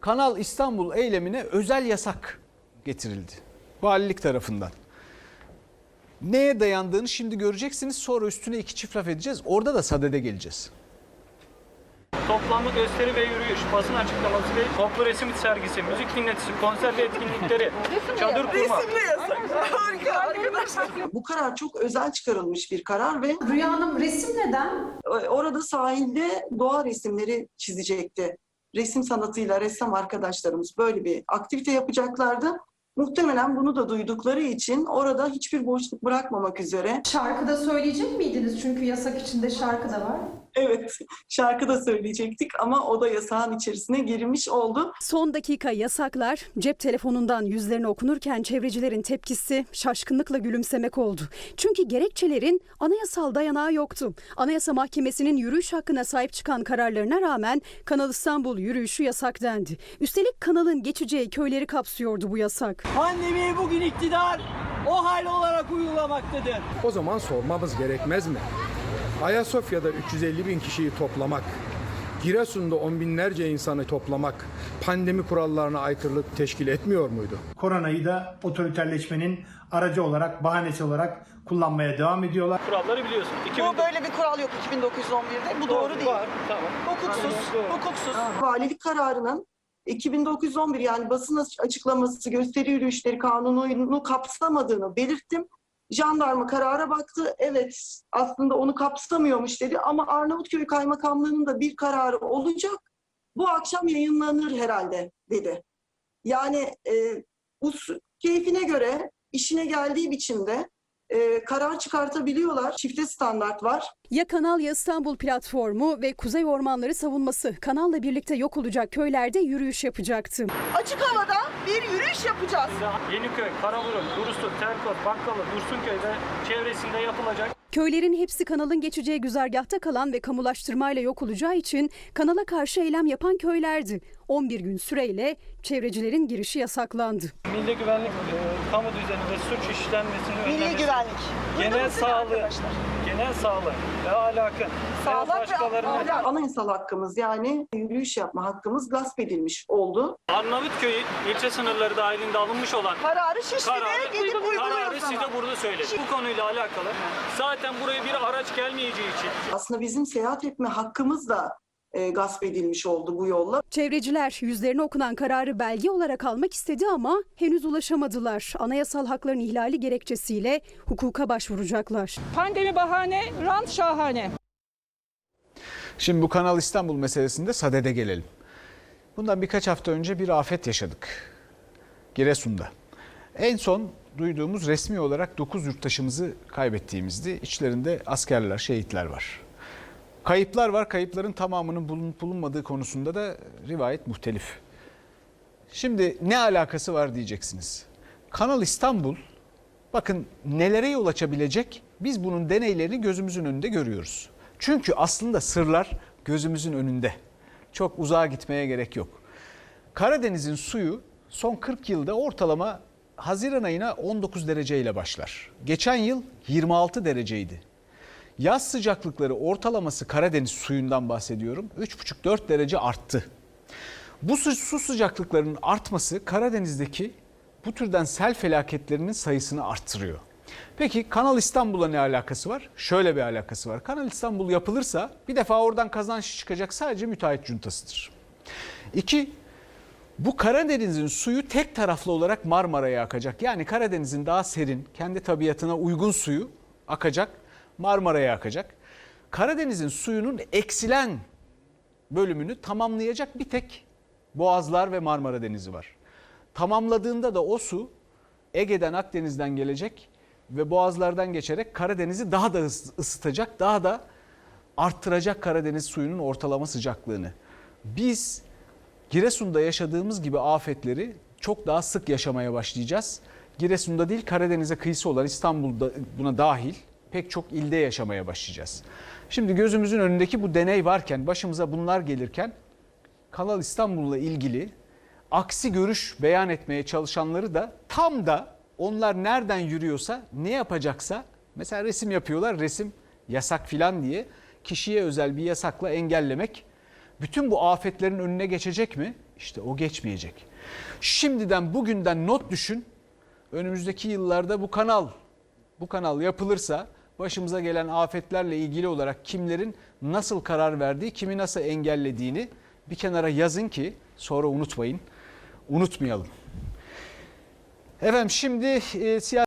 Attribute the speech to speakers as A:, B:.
A: Kanal İstanbul eylemine özel yasak getirildi. Valilik tarafından. Neye dayandığını şimdi göreceksiniz. Sonra üstüne iki çift laf edeceğiz. Orada da sadede geleceğiz.
B: Toplamlı gösteri ve yürüyüş, basın açıklaması ve toplu resim sergisi, müzik dinletisi, konser ve etkinlikleri, çadır kurma.
C: Bu karar çok özel çıkarılmış bir karar ve
D: Rüya Hanım resim neden?
C: orada sahilde doğa resimleri çizecekti. Resim sanatıyla ressam arkadaşlarımız böyle bir aktivite yapacaklardı. Muhtemelen bunu da duydukları için orada hiçbir boşluk bırakmamak üzere
D: Şarkıda söyleyecek miydiniz? Çünkü yasak içinde şarkı da var.
C: Evet şarkı da söyleyecektik ama o da yasağın içerisine girmiş oldu.
E: Son dakika yasaklar cep telefonundan yüzlerine okunurken çevrecilerin tepkisi şaşkınlıkla gülümsemek oldu. Çünkü gerekçelerin anayasal dayanağı yoktu. Anayasa Mahkemesi'nin yürüyüş hakkına sahip çıkan kararlarına rağmen Kanal İstanbul yürüyüşü yasak dendi. Üstelik kanalın geçeceği köyleri kapsıyordu bu yasak.
F: Pandemiyi bugün iktidar o hal olarak uygulamaktadır.
G: O zaman sormamız gerekmez mi? Ayasofya'da 350 bin kişiyi toplamak, Giresun'da on binlerce insanı toplamak pandemi kurallarına aykırılık teşkil etmiyor muydu?
H: koronayı da otoriterleşmenin aracı olarak, bahanesi olarak kullanmaya devam ediyorlar.
B: Kuralları biliyorsun. 2000
C: Bu böyle bir kural yok 2911'de. Bu doğru değil.
B: Var, tamam.
C: Hukuksuz,
B: Doğru.
C: hukuksuz. Valilik kararının 2911 yani basın açıklaması gösteri yürüyüşleri kanununu kapsamadığını belirttim. Jandarma karara baktı. Evet aslında onu kapsamıyormuş dedi ama Arnavutköy Kaymakamlığı'nın da bir kararı olacak. Bu akşam yayınlanır herhalde dedi. Yani e, bu su- keyfine göre işine geldiği biçimde e, karar çıkartabiliyorlar. Çifte standart var.
E: Ya Kanal ya İstanbul platformu ve Kuzey Ormanları savunması kanalla birlikte yok olacak köylerde yürüyüş yapacaktı.
C: Açık havada bir yürüyüş yapacağız.
B: Yeniköy, Karaburun, Durusu, Terkot, Bakkalı, Dursunköy ve çevresinde yapılacak
E: Köylerin hepsi kanalın geçeceği güzergahta kalan ve kamulaştırmayla yok olacağı için kanala karşı eylem yapan köylerdi. 11 gün süreyle çevrecilerin girişi yasaklandı.
B: milli güvenlik, e, kamu düzeninde suç işlenmesini
C: Milli
B: önlemesi,
C: güvenlik.
B: genel sağlığı, genel sağlığı ve ahlakı ve başkalarının
C: Anayasal hakkımız yani yürüyüş yapma hakkımız gasp edilmiş oldu.
B: Arnavutköy ilçe sınırları dahilinde alınmış olan
C: Kararı Şişli'de
B: kararı,
C: gidip
B: kararı
C: uyguluyoruz
B: size
C: ama.
B: burada söyledim. Bu konuyla alakalı zaten buraya bir araç gelmeyeceği için
C: Aslında bizim seyahat etme hakkımız da e, gasp edilmiş oldu bu yolla.
E: Çevreciler yüzlerine okunan kararı belge olarak almak istedi ama henüz ulaşamadılar. Anayasal hakların ihlali gerekçesiyle hukuka başvuracaklar.
F: Pandemi bahane, rant şahane.
A: Şimdi bu Kanal İstanbul meselesinde sadede gelelim. Bundan birkaç hafta önce bir afet yaşadık. Giresun'da. En son duyduğumuz resmi olarak 9 yurttaşımızı kaybettiğimizdi. İçlerinde askerler, şehitler var. Kayıplar var. Kayıpların tamamının bulunup bulunmadığı konusunda da rivayet muhtelif. Şimdi ne alakası var diyeceksiniz. Kanal İstanbul bakın nelere yol açabilecek biz bunun deneylerini gözümüzün önünde görüyoruz. Çünkü aslında sırlar gözümüzün önünde. Çok uzağa gitmeye gerek yok. Karadeniz'in suyu son 40 yılda ortalama Haziran ayına 19 dereceyle başlar. Geçen yıl 26 dereceydi. Yaz sıcaklıkları ortalaması Karadeniz suyundan bahsediyorum 3,5-4 derece arttı. Bu su, sıcaklıklarının artması Karadeniz'deki bu türden sel felaketlerinin sayısını arttırıyor. Peki Kanal İstanbul'a ne alakası var? Şöyle bir alakası var. Kanal İstanbul yapılırsa bir defa oradan kazanç çıkacak sadece müteahhit cuntasıdır. İki, bu Karadeniz'in suyu tek taraflı olarak Marmara'ya akacak. Yani Karadeniz'in daha serin, kendi tabiatına uygun suyu akacak, Marmara'ya akacak. Karadeniz'in suyunun eksilen bölümünü tamamlayacak bir tek Boğazlar ve Marmara Denizi var. Tamamladığında da o su Ege'den Akdeniz'den gelecek ve boğazlardan geçerek Karadeniz'i daha da ıs- ısıtacak, daha da arttıracak Karadeniz suyunun ortalama sıcaklığını. Biz Giresun'da yaşadığımız gibi afetleri çok daha sık yaşamaya başlayacağız. Giresun'da değil Karadeniz'e kıyısı olan İstanbul'da buna dahil pek çok ilde yaşamaya başlayacağız. Şimdi gözümüzün önündeki bu deney varken başımıza bunlar gelirken Kanal İstanbul'la ilgili aksi görüş beyan etmeye çalışanları da tam da onlar nereden yürüyorsa ne yapacaksa mesela resim yapıyorlar resim yasak filan diye kişiye özel bir yasakla engellemek bütün bu afetlerin önüne geçecek mi? İşte o geçmeyecek. Şimdiden bugünden not düşün. Önümüzdeki yıllarda bu kanal bu kanal yapılırsa başımıza gelen afetlerle ilgili olarak kimlerin nasıl karar verdiği, kimi nasıl engellediğini bir kenara yazın ki sonra unutmayın. Unutmayalım. Efendim şimdi e, siyasi